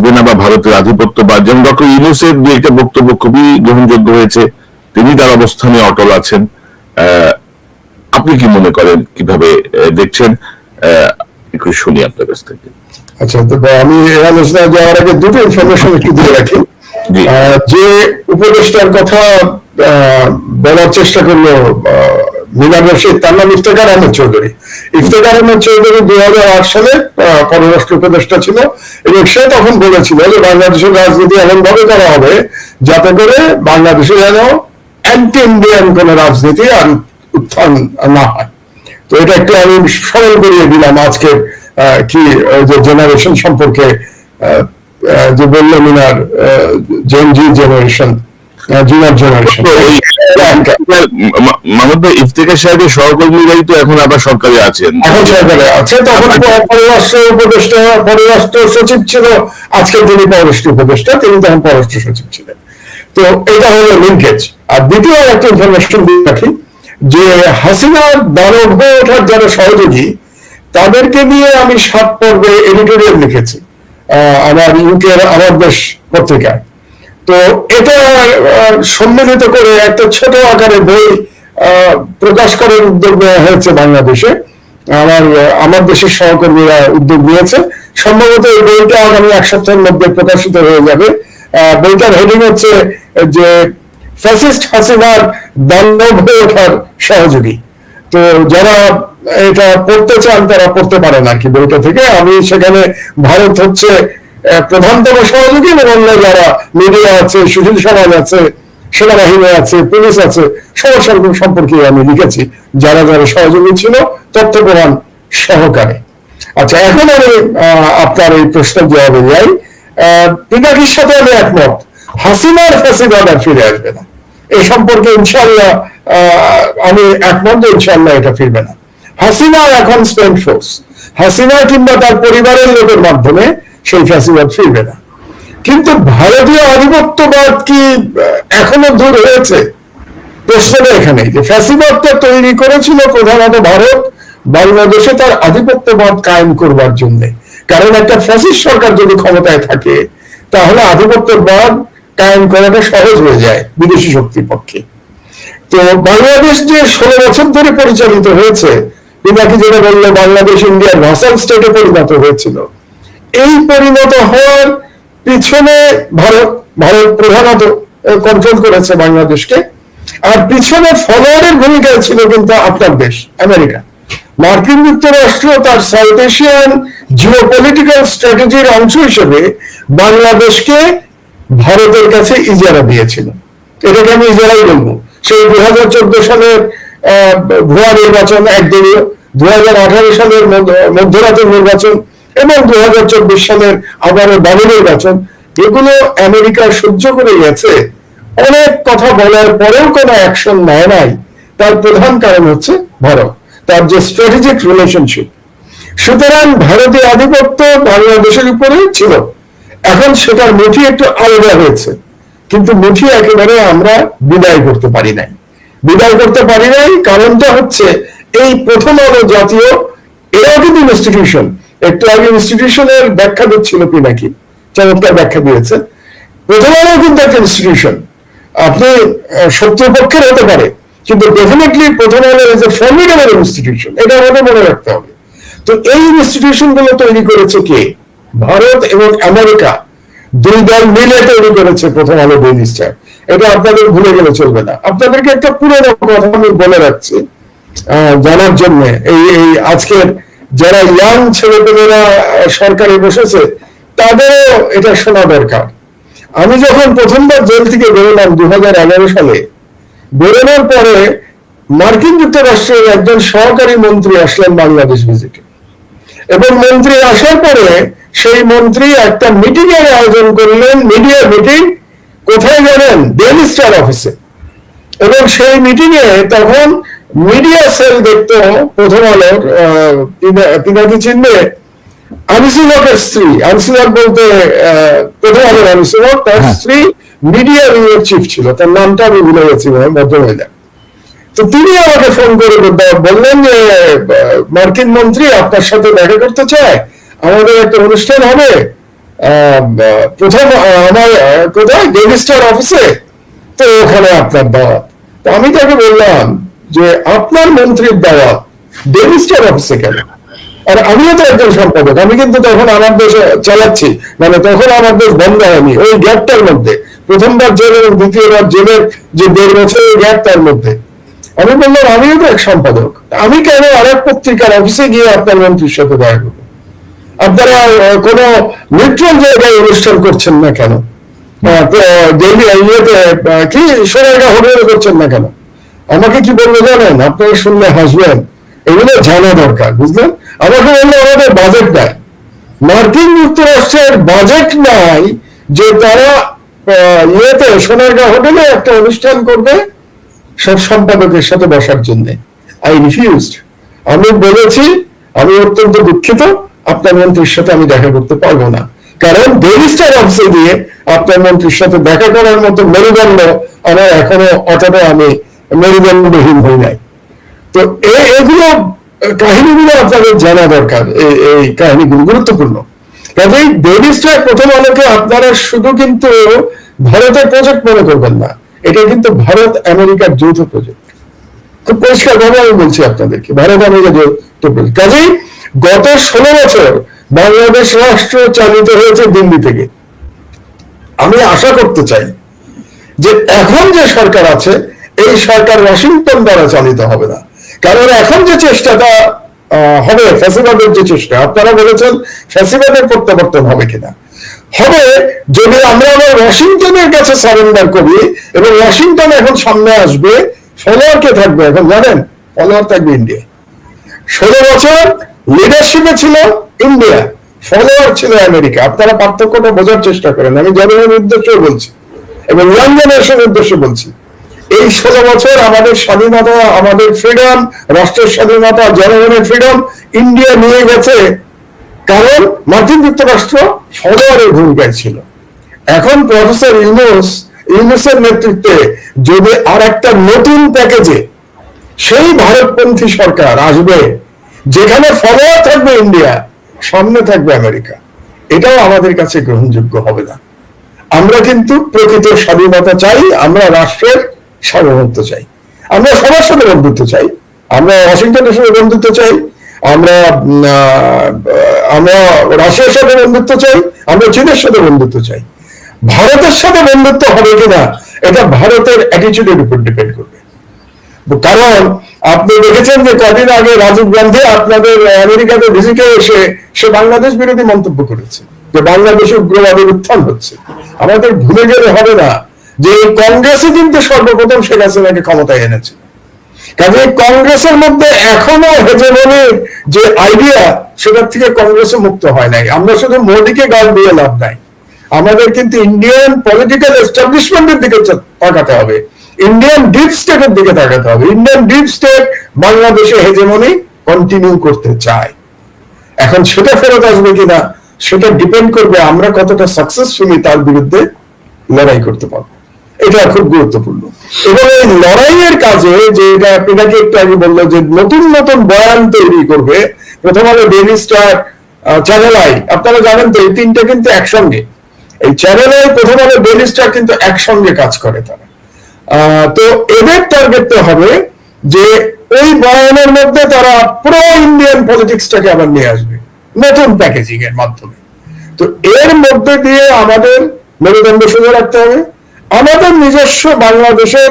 আসবে না বা ভারতের আধিপত্য বা যেমন ডক্টর ইউনুসের দু একটা বক্তব্য খুবই গ্রহণযোগ্য হয়েছে। তিনি তার অবস্থানে অটল আছেন। আপনি কি মনে করেন কীভাবে দেখছেন? একটু শুনি আপনার কাছ থেকে। আচ্ছা তো আমি এই আলোচনায় যাওয়ার আগে দুটো ইনফরমেশন একটু দিয়ে রাখি। যে উপদেষ্টার কথা আহ, বলার চেষ্টা করল মিনার রশিদ তার নাম ইফতেকার আহমেদ চৌধুরী। ইফতেকার আহমেদ চৌধুরী দুই হাজার আট সালে পররাষ্ট্র উপদেষ্টা ছিল এবং সে তখন বলেছিল যে বাংলাদেশের রাজনীতি এমন ভাবে করা হবে যাতে করে বাংলাদেশে যেন অ্যান্টি ইন্ডিয়ান কোন রাজনীতি আর উত্থান না হয়। তো এটা একটু আমি স্মরণ করিয়ে দিলাম আজকে কি যে জেনারেশন সম্পর্কে যে বলল মিনার Gen Z generation junior generation এই মাহমুদ ভাই ইফতেখার সাহেবের সহকর্মীরাই তো এখন আবার সরকারে আছেন। এখন সরকারে আছে তখন পররাষ্ট্র উপদেষ্টা পররাষ্ট্র সচিব ছিল। পররাষ্ট্র উপদেষ্টা তিনি তখন পররাষ্ট্র সচিব ছিলেন। তো এটা হলো লিঙ্কেজ আর দ্বিতীয় একটা ইনফরমেশন দিয়ে রাখি যে হাসিনার দানব হয়ে ওঠার যারা সহযোগী তাদেরকে নিয়ে আমি সাত পর্বে এডিটোরিয়াল লিখেছি। আহ, আমার ইউকের আমার দেশ পত্রিকায় তো এটা সম্মিলিত করে একটা ছোট আকারে বই প্রকাশ করার উদ্যোগ নেওয়া হয়েছে বাংলাদেশে। আমার আমার দেশের সহকর্মীরা উদ্যোগ নিয়েছে। সম্ভবত এই বইটা আগামী এক সপ্তাহের মধ্যে প্রকাশিত হয়ে যাবে। বইটার হেডিং হচ্ছে যে, ফ্যাসিস্ট হাসিনার দানব হয়ে ওঠার সহযোগী। তো যারা এটা পড়তে চান, তারা পড়তে পারেন আর কি বইটা থেকে। আমি সেখানে ভারত হচ্ছে প্রধানতম সহযোগী এবং অন্য যারা মিডিয়া আছে, সুশীল সমাজ আছে, সেনাবাহিনী আছে, পুলিশ আছে, সবার সঙ্গে সম্পর্কে আমি লিখেছি। যারা যারা সহযোগী ছিল, তথ্য প্রমাণ সহকারে। আচ্ছা এখন আমি আপনার এই প্রশ্নের জবাবে যাই। পিনাকির সাথে আমি একমত। হাসিনার ফ্যাসিবাদ আর ফিরে আসবে না। এই সম্পর্কে ইনশাল্লাহ আমি একমত ইনশাল্লাহ এটা ফিরবে না। হাসিনা এখন স্পেন্ড ফোর্স হাসিনা কিংবা তার পরিবারের লোকের মাধ্যমে সেই ফ্যাসিবাদ ফিরবে না। কিন্তু ভারতীয় আধিপত্যবাদ কি এখনও দূর হয়েছে? প্রশ্নটা এখানে যে ফ্যাসিবাদটা তৈরি করেছিল প্রধানত ভারত, বাংলাদেশে তার আধিপত্যবাদ কায়েম করবার জন্য। কারণ একটা ফ্যাসিস্ট সরকার যদি ক্ষমতায় থাকে, তাহলে আধিপত্যবাদ কায়েম করাটা সহজ হয়ে যায় বিদেশি শক্তির পক্ষে। তো বাংলাদেশ যে ষোলো বছর ধরে পরিচালিত হয়েছে পিনাকি যেটা বলল বাংলাদেশ ইন্ডিয়ার ভাসাল স্টেটে পরিণত হয়েছিল এই পরিণত হওয়ার পিছনে ভারত ভারত প্রধানত কন্ট্রোল করেছে বাংলাদেশকে। আর পিছনে ফলোয়ারের ভূমিকায় ছিল কিন্তু আপনার দেশ, আমেরিকা। মার্কিন যুক্তরাষ্ট্র তার সাউথ এশিয়ান জিও পলিটিক্যাল স্ট্র্যাটেজির অংশ হিসেবে বাংলাদেশকে ভারতের কাছে ইজারা দিয়েছিল। এটাকে আমি ইজারাই বলব। সেই দু হাজার চোদ্দ সালের ভুয়া নির্বাচন একদিনীয় দু হাজার আঠারো সালের মধ্য- মধ্যরাতের নির্বাচন এবং দু হাজার চব্বিশ সালের আবারও দাবি নির্বাচন, এগুলো আমেরিকা সহ্য করে গেছে। অনেক কথা বলার পরেও কোনো অ্যাকশন নেয় নাই। তার প্রধান কারণ হচ্ছে ভারত, তার যে স্ট্র্যাটেজিক রিলেশনশিপ সুতরাং ভারতীয় আধিপত্য বাংলাদেশের উপরে ছিল। এখন সেটার মুঠি একটু আলাদা হয়েছে। কিন্তু মুঠি একেবারে আমরা বিদায় করতে পারি নাই। বিদায় করতে পারি নাই কারণটা হচ্ছে এই প্রথম আলো জাতীয় এরাও কিন্তু ইনস্টিটিউশন একটু আগে ইনস্টিটিউশনের ব্যাখ্যা দিচ্ছিল পিনাকি চমৎকার ব্যাখ্যা দিয়েছে। প্রথম আলো কিন্তু একটা ইনস্টিটিউশন আপনি আহ, শত্রুপক্ষের হতে পারে কিন্তু ডেফিনেটলি প্রথম আলো ইজ এ ফর্মিডেবল ইনস্টিটিউশন এটা আমাদের মনে রাখতে হবে। তো এই ইনস্টিটিউশনগুলো তৈরি করেছে কে? ভারত এবং আমেরিকা। দুই দল মিলে তৈরি করেছে প্রথম আলো ডেইলিস্টার এটা আপনাদের ভুলে গেলে চলবে না। আপনাদেরকে একটা পুরোনো কথা আমি বলে রাখছি জানার জন্য। এই এই আজকের যারা ইয়াং ছেলেপেলেরা সরকারে বসেছে, তাদেরও এটা শোনা দরকার। আমি যখন প্রথমবার জেল থেকে বেরোলাম দু সালে, বেরোনোর পরে মার্কিন যুক্তরাষ্ট্রের একজন সহকারী মন্ত্রী আসলেন বাংলাদেশ ভিজিটে। এবং মন্ত্রী আসার পরে সেই মন্ত্রী একটা মিটিং এর আয়োজন করলেন মিডিয়া মিটিং কোথায় জানেন? ডেলি স্টার অফিসে এবং সেই মিটিং এ তখন মিডিয়া সেল দেখতো প্রথম পিনা- পিনাকি চিহ্নে। আনিসুলকের স্ত্রী আনিসুলক বলতে প্রথম আলোর আনিসুলক তার হ্যাঁ। স্ত্রী মিডিয়া রিভিউর চিফ ছিল তার নামটা আমি ভুলে গেছি ভদ্রমহিলা। তো তিনি আমাকে ফোন করে বললেন যে মার্কিন মন্ত্রী আপনার সাথে দেখা করতে চায় আমাদের একটা অনুষ্ঠান হবে প্রথম আমার কোথায়? ডেলিস্টার অফিসে। তো ওখানে আপনার দাওয়াত। তো আমি তাকে বললাম যে আপনার মন্ত্রীর দাওয়াত ডেলিস্টার অফিসে কেন? আর আমিও তো একজন সম্পাদক, আমি কিন্তু তখন আমার দেশ চালাচ্ছি মানে তখন আমার দেশ বন্ধ হয়নি, ওই গ্যাপটার মধ্যে। প্রথমবার জেল এবং দ্বিতীয়বার জেলের যে দেড় বছরের গ্যাপ তার মধ্যে। আমি বললাম, আমিও তো এক সম্পাদক, আমি কেন আরেক পত্রিকার অফিসে গিয়ে আপনার মন্ত্রীর সাথে দেখা করব? আপনারা কোনো নিউট্রাল জায়গায় অনুষ্ঠান করছেন না কেন? কি সোনারগা হোটেলে করছেন না কেন? আমাকে কি বলব জানেন? আপনারা শুনলে হাসবেন। এগুলো জানা দরকার, বুঝলেন? আমাকে বলল আমাদের বাজেট নাই। মার্কিন যুক্তরাষ্ট্রের বাজেট নাই যে তারা ইয়েতে, সোনারগা হোটেলে একটা অনুষ্ঠান করবে সব সম্পাদকের সাথে বসার জন্য। আই রিফিউজড আমি বলেছি, আমি অত্যন্ত দুঃখিত, আপনার মন্ত্রীর সাথে আমি দেখা করতে পারব না। কারণ ডেলিস্টার অফিসে দিয়ে আপনার মন্ত্রীর সাথে দেখা করার মতো মেরুদণ্ড আমার এখনও, অতটা আমি মেরুদণ্ডহীন হই নাই। তো এগুলো কাহিনীগুলো আপনাদের জানা দরকার। এই কাহিনীগুলো গুরুত্বপূর্ণ। কাজেই ডেইলি প্রথম আলোকে আপনারা শুধু কিন্তু ভারতের প্রজেক্ট মনে করবেন না, এটা কিন্তু ভারত আমেরিকার যৌথ প্রজেক্ট। খুব পরিষ্কার ভাবে আমি বলছি আপনাদেরকে, ভারত আমেরিকা যৌথ প্রজেক্ট। কাজেই গত ষোলো বছর বাংলাদেশ রাষ্ট্র চালিত হয়েছে দিল্লি থেকে। আমি আশা করতে চাই যে এখন যে সরকার আছে এই সরকার ওয়াশিংটন দ্বারা চালিত হবে না। কারণ এখন যে চেষ্টাটা হবে, ফ্যাসিবাদের যে চেষ্টা, আপনারা বলেছেন ফ্যাসিবাদের প্রত্যাবর্তন হবে কিনা। হবে, যদি আমরা আবার ওয়াশিংটনের কাছে সারেন্ডার করি, এবং ওয়াশিংটন এখন সামনে আসবে, ফলোয়ার কে থাকবে এখন জানেন? ফলোয়ার থাকবে ইন্ডিয়া। ষোলো বছর লিডারশিপে ছিল ইন্ডিয়া, ফলোয়ার ছিল আমেরিকা। আপনারা পার্থক্যটা বোঝার চেষ্টা করেন, আমি জনগণের উদ্দেশ্যে বলছি, এবং ইয়াং জেনারেশনের উদ্দেশ্যে বলছি। এই ষোলো বছর আমাদের স্বাধীনতা, আমাদের ফ্রিডম রাষ্ট্রের স্বাধীনতা, জনগণের ফ্রিডম ইন্ডিয়া নিয়ে গেছে। কারণ মার্কিন যুক্তরাষ্ট্র ফলোয়ারের ভূমিকায় ছিল। এখন প্রফেসর ইউনুস, ইউনুসের নেতৃত্বে যদি আর একটা নতুন প্যাকেজে সেই ভারতপন্থী সরকার আসবে, যেখানে ফলোয়ার থাকবে ইন্ডিয়া সামনে থাকবে আমেরিকা, এটাও আমাদের কাছে গ্রহণযোগ্য হবে না। আমরা কিন্তু প্রকৃত স্বাধীনতা চাই, আমরা রাষ্ট্রের সার্বভৌমত্ব চাই। আমরা সবার সাথে বন্ধুত্ব চাই। আমরা ওয়াশিংটনের সাথে বন্ধুত্ব চাই। আমরা আমরা রাশিয়ার সাথে বন্ধুত্ব চাই। আমরা চীনের সাথে বন্ধুত্ব চাই। ভারতের সাথে বন্ধুত্ব হবে কিনা, এটা ভারতের অ্যাটিচিউডের উপর ডিপেন্ড করবে। কারণ আপনি দেখেছেন যে কদিন আগে রাজীব গান্ধী আপনাদের আমেরিকাতে ভিজিটে এসে সে বাংলাদেশ বিরোধী মন্তব্য করেছে। যে বাংলাদেশে উগ্রবাদের উত্থান হচ্ছে। আমাদের ভুলে গেলে হবে না। যে কংগ্রেসই কিন্তু সর্বপ্রথম শেখ হাসিনাকে ক্ষমতায় এনেছে। কাজে কংগ্রেসের মধ্যে এখনও হেজেমনির যে আইডিয়া সেটার থেকে কংগ্রেসে মুক্ত হয় নাই। আমরা শুধু মোদীকে গাল দিয়ে লাভ নাই। আমাদের কিন্তু ইন্ডিয়ান পলিটিক্যাল এস্টাবলিশমেন্টের দিকে তাকাতে হবে। ইন্ডিয়ান ডিপ স্টেটের দিকে তাকাতে হবে। ইন্ডিয়ান ডিপ স্টেট বাংলাদেশে হেজেমনি কন্টিনিউ করতে চায়। এখন সেটা ফেরত আসবে কিনা, সেটা ডিপেন্ড করবে আমরা কতটা সাকসেসফুলি তার বিরুদ্ধে লড়াই করতে পারব। এটা খুব গুরুত্বপূর্ণ। এবং এই লড়াইয়ের কাজে যে এটা পিনাকি একটু আগে বলল যে নতুন নতুন বয়ান তৈরি করবে, প্রথম ডেইলি স্টার চ্যানেল আই আপনারা জানেন তো এই তিনটা কিন্তু একসঙ্গে। এই Channel I Prothom Daily Star কিন্তু একসঙ্গে কাজ করে তারা। তো এদের টার্গেট তো হবে যে ওই বয়ানের মধ্যে তারা প্রো ইন্ডিয়ান পলিটিক্সটাকে আবার নিয়ে আসবে, নতুন প্যাকেজিং এর মাধ্যমে। তো এর মধ্যে দিয়ে আমাদের মেরুদণ্ড সোজা রাখতে হবে। আমাদের নিজস্ব বাংলাদেশের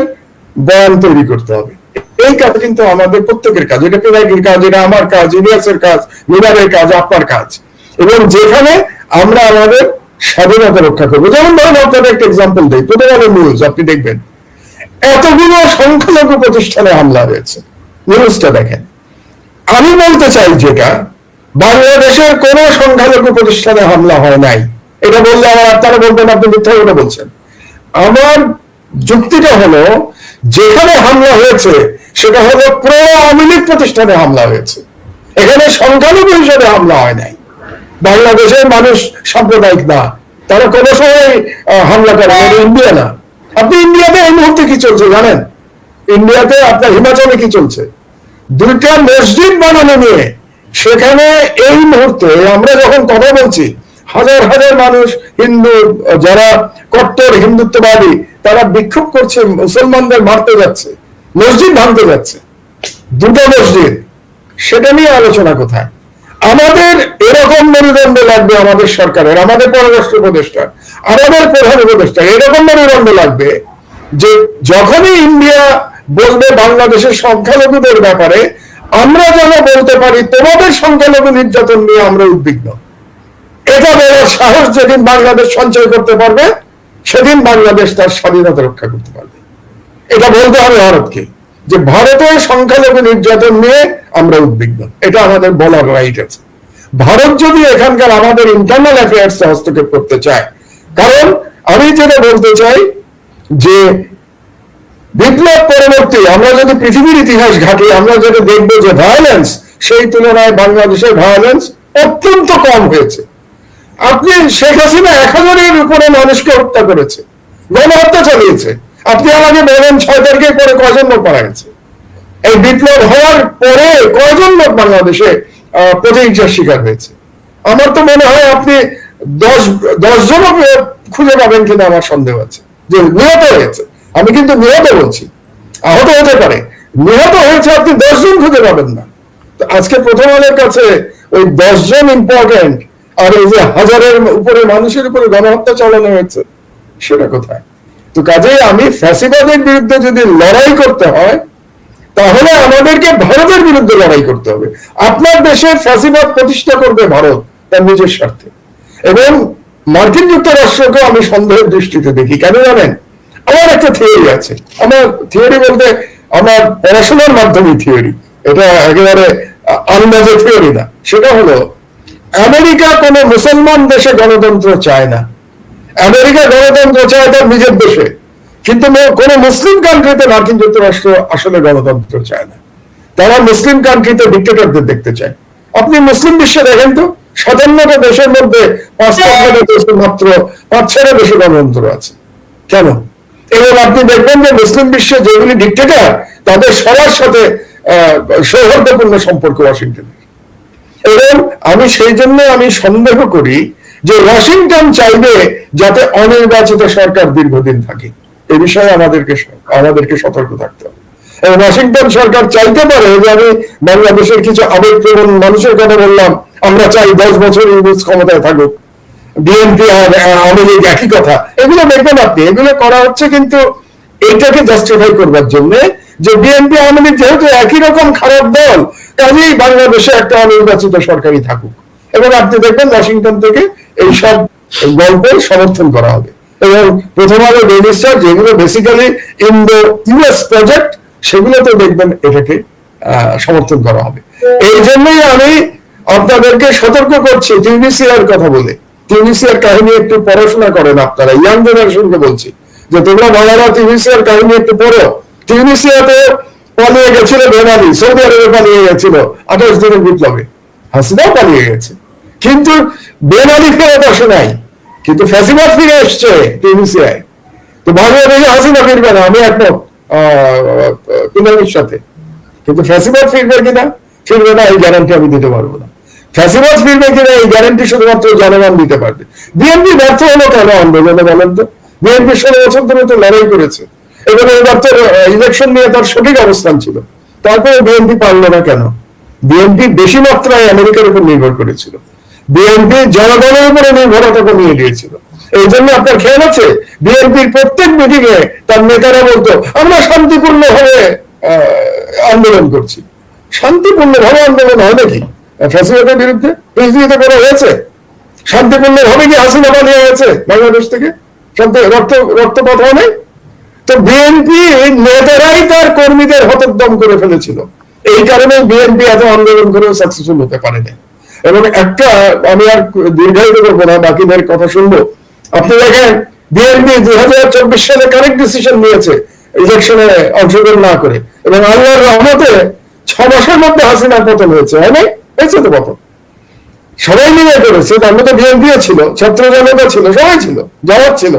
বয়ান তৈরি করতে হবে। এই কাজ কিন্তু আমাদের প্রত্যেকের কাজ। এটা পিনাকির কাজ, এটা আমার কাজ, ইলিয়াসের কাজ, মিনারের কাজ, আপনার কাজ। এবং যেখানে আমরা আমাদের স্বাধীনতা রক্ষা করব। যেমন ধরুন, আপনাদের একটা এক্সাম্পল দিই। আলো নিউজ আপনি দেখবেন। এতগুলো সংখ্যালঘু প্রতিষ্ঠানে হামলা হয়েছে। নিউজটা দেখেন। আমি বলতে চাই যেটা, বাংলাদেশের কোন সংখ্যালঘু প্রতিষ্ঠানে হামলা হয় নাই। এটা বললে আমার আপনারা বলবেন, আপনি মিথ্যা বলছেন। আমার যুক্তিটা হলো, যেখানে হামলা হয়েছে, সেটা হলো প্রো আওয়ামী লীগ প্রতিষ্ঠানে হামলা হয়েছে। এখানে সংখ্যালঘু হিসেবে হামলা হয় নাই। বাংলাদেশের মানুষ সাম্প্রদায়িক না। তারা কোনো সময় হামলা করে ইন্ডিয়া না। আপনি ইন্ডিয়াতে এই মুহূর্তে কি চলছে জানেন? ইন্ডিয়াতে আপনার হিমাচলে কি চলছে? দুইটা মসজিদ বানানো নিয়ে, সেখানে এই মুহূর্তে আমরা যখন কথা বলছি হাজার হাজার মানুষ হিন্দু, যারা কট্টর, হিন্দুত্ববাদী, তারা বিক্ষোভ করছে, মুসলমানদের মারতে যাচ্ছে, মসজিদ ভাঙতে যাচ্ছে। দুটো মসজিদ, সেটা নিয়ে আলোচনা কোথায়? আমাদের এরকম মেরুদণ্ড লাগবে আমাদের সরকারের, আমাদের পররাষ্ট্র উপদেষ্টার, আমাদের প্রধান উপদেষ্টা এরকম মেরুদণ্ড লাগবে যে যখনই ইন্ডিয়া বলবে বাংলাদেশের সংখ্যালঘুদের ব্যাপারে, আমরা যেন বলতে পারি, তোমাদের সংখ্যালঘু নির্যাতন নিয়ে আমরা উদ্বিগ্ন। এটা বলার সাহস যেদিন বাংলাদেশ সঞ্চয় করতে পারবে, সেদিন বাংলাদেশ তার স্বাধীনতা রক্ষা করতে পারবে। এটা বলতে হবে ভারতকে, যে ভারতের সংখ্যালঘু নির্যাতন নিয়ে আমরা উদ্বিগ্ন। এটা আমাদের বলার রাইট আছে। ভারত যদি এখানকার আমাদের ইন্টারনাল অ্যাফেয়ার্স হস্তক্ষেপ করতে চায়, কারণ আমি যেটা বলতে চাই যে বিপ্লব পরবর্তী আমরা যদি পৃথিবীর ইতিহাস ঘাটি, আমরা যদি দেখব যে ভায়োলেন্স সেই তুলনায় বাংলাদেশের ভায়োলেন্স অত্যন্ত কম হয়েছে। আপনি শেখ হাসিনা এক হাজারের উপরে মানুষকে হত্যা করেছে, গণহত্যা চালিয়েছে। আপনি আমাকে বলেন ছয় তারিখের পরে কয়জন লোক মারা গেছে। এই বিপ্লব হওয়ার পরে কয়জন লোক বাংলাদেশে প্রতিহিংসার শিকার হয়েছে? আমার তো মনে হয় আপনি দশ দশ জন খুঁজে পাবেন কিনা আমার সন্দেহ আছে। যে নিহত হয়েছে। আমি কিন্তু নিহত বলছি। আহত হতে পারে। নিহত হয়েছে আপনি দশজন খুঁজে পাবেন না। আজকে প্রথম আলোর কাছে ওই দশজন ইম্পর্টেন্ট আর এই যে হাজারের উপরে মানুষের উপরে গণহত্যা চালানো হয়েছে, সেটা কোথায়? তো কাজেই আমি ফ্যাসিবাদের বিরুদ্ধে যদি লড়াই করতে হয়, তাহলে আমাদেরকে ভারতের বিরুদ্ধে লড়াই করতে হবে। আপনার দেশে ফ্যাসিবাদ প্রতিষ্ঠা করবে ভারত, তার নিজের স্বার্থে। এবং মার্কিন যুক্তরাষ্ট্রকে আমি সন্দেহের দৃষ্টিতে দেখি, কেন জানেন? আমার একটা থিওরি আছে। আমার থিওরি বলতে আমার পড়াশোনার মাধ্যমে থিওরি এটা একেবারে আন্দাজে থিওরি না। সেটা হলো আমেরিকা কোনো মুসলমান দেশে গণতন্ত্র চায় না। আমেরিকা গণতন্ত্র চায় তার নিজের দেশে। কিন্তু কোনো মুসলিম কান্ট্রিতে মার্কিন যুক্তরাষ্ট্র আসলে গণতন্ত্র চায় না। তারা মুসলিম কান্ট্রিতে ডিক্টেটরদের দেখতে চায়। আপনি মুসলিম বিশ্বে দেখেন তো সাতান্নটা দেশের মধ্যে পাঁচটা দেশে মাত্র পাঁচ ছটা দেশে গণতন্ত্র আছে। কেন? এবং আপনি দেখবেন যে মুসলিম বিশ্বে যেগুলি ডিক্টেটর তাদের সবার সাথে আহ, সৌহার্দ্যপূর্ণ সম্পর্ক ওয়াশিংটনের এবং আমি সেই জন্য আমি সন্দেহ করি যে ওয়াশিংটন চাইবে যাতে অনির্বাচিত সরকার দীর্ঘদিন থাকে। এ বিষয়ে আমাদেরকে আমাদেরকে সতর্ক থাকতে হবে। এবং ওয়াশিংটন সরকার চাইতে পারে যে আমি বাংলাদেশের কিছু আবেগপ্রবণ মানুষের কথা বললাম, আমরা চাই দশ বছর ইংরেজ ক্ষমতায় থাকুক। বিএনপি আর আওয়ামী লীগ একই কথা। এগুলো দেখবেন আপনি, এগুলো করা হচ্ছে কিন্তু এটাকে জাস্টিফাই করবার জন্য যে বিএনপি, আওয়ামী লীগ যেহেতু একই রকম খারাপ দল কাজেই বাংলাদেশে একটা অনির্বাচিত সরকারই থাকুক। এবং আপনি দেখবেন ওয়াশিংটন থেকে এই সব গল্পের সমর্থন করা হবে। এবং প্রথম আলো ডেইলি স্টার যেগুলো বেসিক্যালি ইন্ডো ইউএস প্রজেক্ট সেগুলোতে দেখবেন এটাকে সমর্থন করা হবে। এই জন্যই আমি আপনাদেরকে সতর্ক করছি টিউনিসিয়ার কথা বলে। টিউনিসিয়ার কাহিনী একটু পড়াশোনা করেন আপনারা, ইয়াং জেনারেশনকে বলছি। যে তোমরা বাংলারা টিউনিসিয়ার কাহিনী একটু পড়ো। টিউনিসিয়াতে পালিয়ে গেছিল বেনালি সৌদি আরবে পালিয়ে গেছিল, আঠাশ দিনের বিপ্লবে। হাসিনাও পালিয়ে গেছে। কিন্তু বেনালি ফেরত আসে নাই। কিন্তু ফ্যাসিবাদ ফিরে এসছে টিউনিসিয়ায় তো বাংলাদেশে হাসিনা ফিরবে না, আমি একমত সাথে। কিন্তু ফ্যাসিবাদ ফিরবে কিনা, ফিরবে না, এই গ্যারান্টি আমি দিতে পারব না। ফ্যাসিবাদ ফিরবে কিনা, এই গ্যারান্টি শুধুমাত্র জনগণ দিতে পারবে। বিএনপি ব্যর্থ হলো কেন আন্দোলনে বলেন তো? বিএনপি ষোলো বছর ধরে তো লড়াই করেছে। এবং এবার তো ইলেকশন নিয়ে তার সঠিক অবস্থান ছিল। তারপরে বিএনপি পারল না কেন? বিএনপি বেশি মাত্রায় আমেরিকার উপর নির্ভর করেছিল। বিএনপি জনগণের উপরে নির্ভরতা কমিয়ে দিয়েছিল। এই জন্য আপনার খেয়াল আছে? বিএনপির প্রত্যেক মিটিং এ তার নেতারা বলতো, আমরা শান্তিপূর্ণ ভাবে আন্দোলন করছি। শান্তিপূর্ণ ভাবে আন্দোলন হয় নাকি? ফ্যাসিলিটির বিরুদ্ধে পৃথিবীতে করা হয়েছে? শান্তিপূর্ণ ভাবে কি হাসিনা পালিয়ে গেছে বাংলাদেশ থেকে? শান্তি, রক্ত, রক্তপাত হয় নাই? তো বিএনপি নেতারাই তার কর্মীদের হতোদ্যম করে ফেলেছিল। এই কারণে বিএনপি এত আন্দোলন করেও সাকসেসফুল হতে পারে না এবং একটা আমি আর দীর্ঘায়িত করব না, বাকিদের কথা শুনব। আপনি দেখেন, বিএনপি দুই হাজার চব্বিশ সালে কারেক্ট ডিসিশন নিয়েছে ইলেকশনে অংশগ্রহণ না করে। এবং আল্লাহর রহমতে ছ মাসের মধ্যে হাসিনা পতন হয়েছে, হয় নাই? হয়েছে তো পতন। সবাই মিলে করেছে, তার মধ্যে বিএনপিও ছিল, ছাত্র জনতা ছিল, সবাই ছিল জবাব ছিল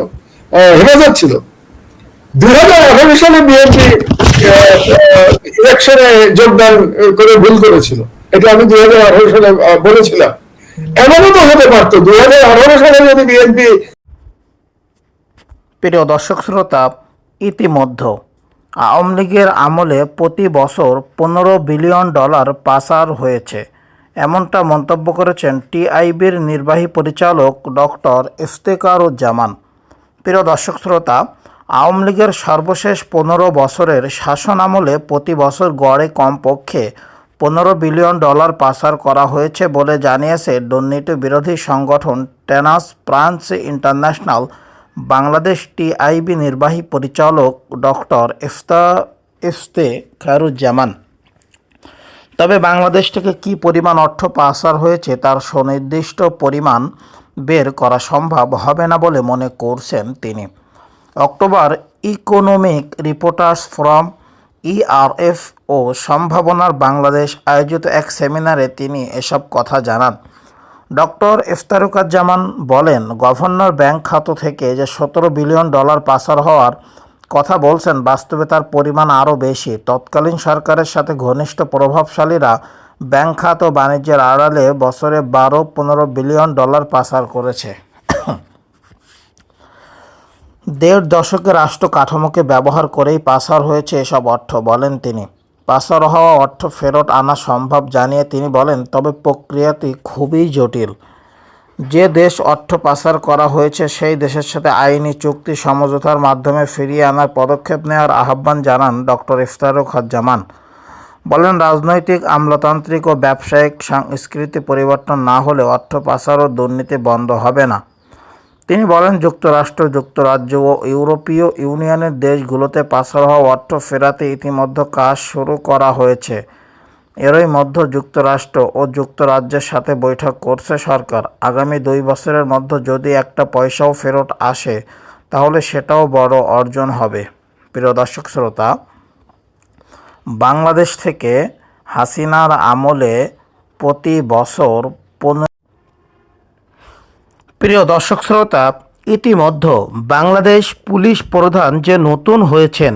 হেফাজত ছিল। প্রিয় দর্শক শ্রোতা, ইতিমধ্যে আওয়ামী লীগের আমলে প্রতি বছর পনেরো বিলিয়ন ডলার পাচার হয়েছে। এমনটা মন্তব্য করেছেন টিআইবির নির্বাহী পরিচালক ডক্টর ইফতেকারুজ্জামান প্রিয় দর্শক শ্রোতা আওয়ামী লীগের সর্বশেষ পনেরো বছরের শাসন আমলে প্রতি বছর গড়ে কমপক্ষে পনেরো বিলিয়ন ডলার পাচার করা হয়েছে বলে জানিয়েছে দুর্নীতি বিরোধী সংগঠন tenuous France international. Bangladesh TIB নির্বাহী পরিচালক ডক্টর ইফতা ইফতে খায়রুজ্জামান তবে বাংলাদেশ থেকে কী পরিমাণ অর্থ পাচার হয়েছে তার সুনির্দিষ্ট পরিমাণ বের করা সম্ভব হবে না বলে মনে করছেন তিনি। October economic reporters forum ERF ও সম্ভাবনার বাংলাদেশ আয়োজিত এক সেমিনারে তিনি এসব কথা জানান। ডক্টর ইফতারুকাজ্জামান বলেন, গভর্নর ব্যাংক খাত থেকে যে সতেরো বিলিয়ন ডলার পাচার হওয়ার কথা বলছেন, বাস্তবে তার পরিমাণ আরও বেশি। তৎকালীন সরকারের সাথে ঘনিষ্ঠ প্রভাবশালীরা ব্যাংক খাত ও বাণিজ্যের আড়ালে বছরে বারো পনেরো বিলিয়ন ডলার পাচার করেছে। দেড় দশকের রাষ্ট্র কাঠামোকে ব্যবহার করেই পাসার হয়েছে এসব অর্থ, বলেন তিনি। পাসার হওয়া অর্থ ফেরত আনা সম্ভব জানিয়ে তিনি বলেন, তবে প্রক্রিয়াটি খুবই জটিল। যে দেশ অর্থ পাচার করা হয়েছে, সেই দেশের সাথে আইনি চুক্তি সমঝোতার মাধ্যমে ফিরিয়ে আনার পদক্ষেপ নেওয়ার আহ্বান জানান ডক্টর ইফতারুক জামান বলেন, রাজনৈতিক, আমলাতান্ত্রিক ও ব্যবসায়িক সংস্কৃতি পরিবর্তন না হলে অর্থ পাচার ও দুর্নীতি বন্ধ হবে না। তিনি বলেন, যুক্তরাষ্ট্র, যুক্তরাজ্য ও ইউরোপীয় ইউনিয়নের দেশগুলোতে পাচার হওয়া অর্থ ফেরাতে ইতিমধ্যে কাজ শুরু করা হয়েছে। এরই মধ্যে যুক্তরাষ্ট্র ও যুক্তরাজ্যের সাথে বৈঠক করছে সরকার। আগামী দুই বছরের মধ্যে যদি একটা পয়সাও ফেরত আসে, তাহলে সেটাও বড় অর্জন হবে। প্রিয় দর্শক শ্রোতা, বাংলাদেশ থেকে হাসিনার আমলে প্রতি বছর পনেরো প্রিয় দর্শক শ্রোতা, ইতিমধ্যে বাংলাদেশ পুলিশ প্রধান যে নতুন হয়েছেন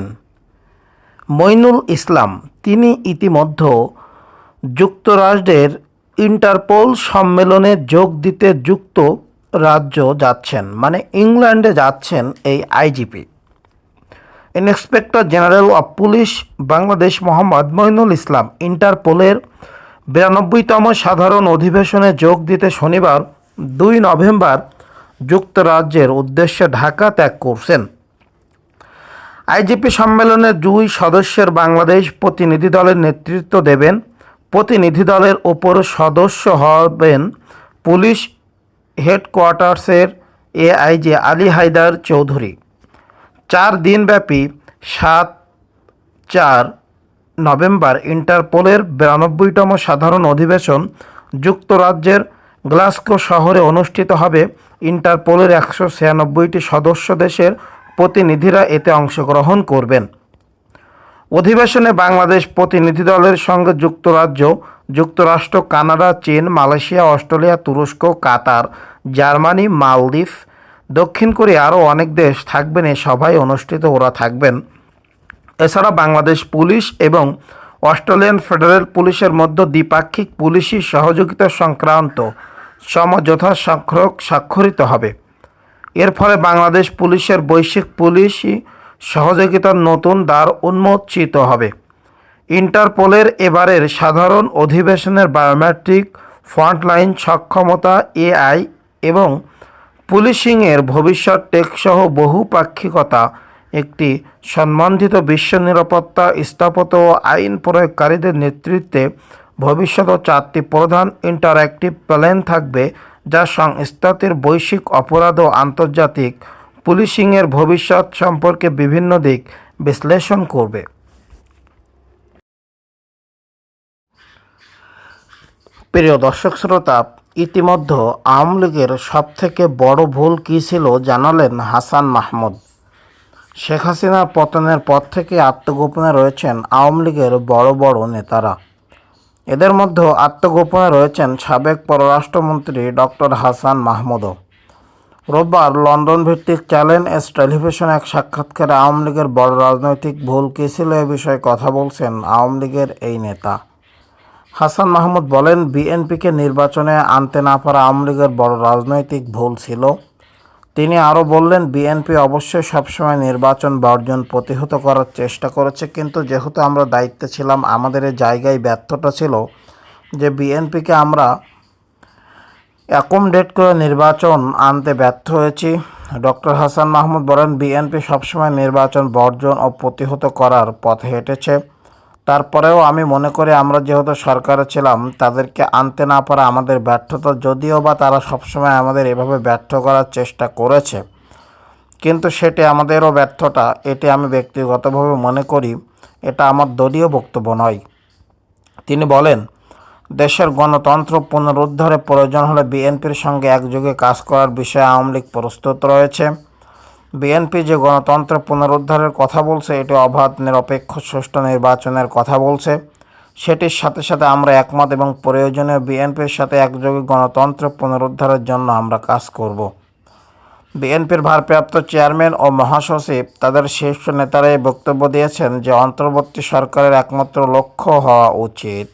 মইনুল ইসলাম, তিনি ইতিমধ্যে যুক্তরাষ্ট্রের ইন্টারপোল সম্মেলনে যোগ দিতে যুক্ত রাজ্য যাচ্ছেন মানে ইংল্যান্ডে যাচ্ছেন এই IGP. Inspector general of police Bangladesh Mohammad Moinul Islam ইন্টারপোলের বিরানব্বইতম সাধারণ অধিবেশনে যোগ দিতে শনিবার দুই নভেম্বর যুক্তরাজ্যের উদ্দেশ্যে ঢাকা ত্যাগ করছেন। আইজিপি সম্মেলনে দুই সদস্যের বাংলাদেশ প্রতিনিধি দলের নেতৃত্ব দেবেন। প্রতিনিধি দলের ওপর সদস্য হবেন পুলিশ হেডকোয়ার্টার্সের এআইজি আলী হায়দার চৌধুরী। চার দিনব্যাপী সাত চার নভেম্বর ইন্টারপোলের বিরানব্বইতম সাধারণ অধিবেশন যুক্তরাজ্যের গ্লাসগো শহরে অনুষ্ঠিত হবে ইন্টারপোলের একশো ছিয়ানব্বইটি সদস্য দেশের প্রতিনিধিরা এতে অংশগ্রহণ করবেন। অধিবেশনে বাংলাদেশ প্রতিনিধি দলের সঙ্গে যুক্তরাজ্য, যুক্তরাষ্ট্র, কানাডা, চীন, মালয়েশিয়া, অস্ট্রেলিয়া, তুরস্ক, কাতার, জার্মানি, মালদ্বীপ, দক্ষিণ কোরিয়া আরও অনেক দেশ থাকবেন, এ সভায় অনুষ্ঠিত ওরা থাকবেন। এছাড়া বাংলাদেশ পুলিশ এবং অস্ট্রেলিয়ান ফেডারেল পুলিশের মধ্যে দ্বিপাক্ষিক পুলিশি সহযোগিতা সংক্রান্ত স্বাক্ষর স্বাক্ষরিত হবে। এর ফলে বাংলাদেশ পুলিশের বৈশ্বিক পুলিশি সহযোগিতার নতুন দ্বার উন্মোচিত হবে। ইন্টারপোলের এবারের সাধারণ অধিবেশনের বায়োমেট্রিক, ফ্রন্টলাইন সক্ষমতা, এআই এবং পুলিশিংয়ের ভবিষ্যৎ টেকসহ বহুপাক্ষিকতা, একটি সম্বন্ধিত বিশ্ব নিরাপত্তা স্থাপত্য ও আইন প্রয়োগকারীদের নেতৃত্বে ভবিষ্যৎ ও চারটি প্রধান ইন্টারঅ্যাক্টিভ প্ল্যান থাকবে, যা সংস্থাটির বৈশ্বিক অপরাধ ও আন্তর্জাতিক পুলিশিংয়ের ভবিষ্যৎ সম্পর্কে বিভিন্ন দিক বিশ্লেষণ করবে। প্রিয় দর্শক শ্রোতা, ইতিমধ্যে আওয়ামী লীগের সবথেকে বড় ভুল কী ছিল জানালেন হাসান মাহমুদ। শেখ হাসিনার পতনের পর থেকে আত্মগোপনে রয়েছেন আওয়ামী লীগের বড় বড় নেতারা। এদের মধ্যে আত্মগোপনে রয়েছেন সাবেক পররাষ্ট্রমন্ত্রী ডক্টর হাসান মাহমুদও। রোববার লন্ডন ভিত্তিক চ্যালেঞ্জ এস টেলিভিশন এক সাক্ষাৎকারে আওয়ামী লীগের বড় রাজনৈতিক ভুল কী ছিল এ বিষয়ে কথা বলছেন আওয়ামী লীগের এই নেতা। হাসান মাহমুদ বলেন, বিএনপিকে নির্বাচনে আনতে না পারা আওয়ামী লীগের বড় রাজনৈতিক ভুল ছিল। তিনি আরও বললেন, বিএনপি অবশ্যই সবসময় নির্বাচন বর্জন প্রতিহত করার চেষ্টা করেছে, কিন্তু যেহেতু আমরা দায়িত্বে ছিলাম, আমাদের এই জায়গায় ব্যর্থতা ছিল যে বিএনপিকে আমরা অ্যাকোমডেট করে নির্বাচন আনতে ব্যর্থ হয়েছি। ডক্টর হাসান মাহমুদ বলেন, বিএনপি সবসময় নির্বাচন বর্জন ও প্রতিহত করার পথে হেঁটেছে। তারপরেও আমি মনে করি আমরা যেহেতু সরকারে ছিলাম, তাদেরকে আনতে না পারা আমাদের ব্যর্থতা যদিও বা তারা সবসময় আমাদের এভাবে ব্যর্থ করার চেষ্টা করেছে। কিন্তু সেটি আমাদেরও ব্যর্থতা, এটি আমি ব্যক্তিগতভাবে মনে করি, এটা আমার দলীয় বক্তব্য নয়। তিনি বলেন, দেশের গণতন্ত্র পুনরুদ্ধারে প্রয়োজন হলে বিএনপির সঙ্গে একযোগে কাজ করার বিষয়ে আওয়ামী লীগ প্রস্তুত রয়েছে। বিএনপি যে গণতন্ত্র পুনরুদ্ধারের কথা বলছে, এটি অবাধ, নিরপেক্ষ, সুষ্ঠু নির্বাচনের কথা বলছে। সেটির সাথে সাথে আমরা একমত এবং প্রয়োজনীয় বিএনপির সাথে একযোগে গণতন্ত্র পুনরুদ্ধারের জন্য আমরা কাজ করব। বিএনপির ভারপ্রাপ্ত চেয়ারম্যান ও মহাসচিব তাদের শীর্ষ নেতারাই বক্তব্য দিয়েছেন যে অন্তর্বর্তী সরকারের একমাত্র লক্ষ্য হওয়া উচিত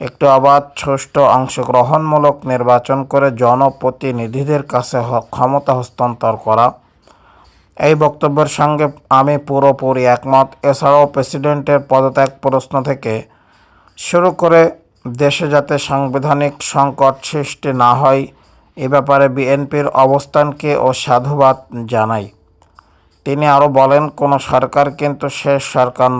একটি অবাধ, সুষ্ঠু, অংশগ্রহণমূলক নির্বাচন করে জনপ্রতিনিধিদের কাছে ক্ষমতা হস্তান্তর করা। এই বক্তব্যের সঙ্গে আমি পুরোপুরি একমত। এছাড়াও প্রেসিডেন্টের পদত্যাগ প্রশ্ন থেকে শুরু করে দেশে যাতে সাংবিধানিক সংকট সৃষ্টি না হয়, এ ব্যাপারে বিএনপির অবস্থানকে ও সাধুবাদ জানাই। তিনি আরও বলেন, কোনো সরকার কিন্তু শেষ সরকার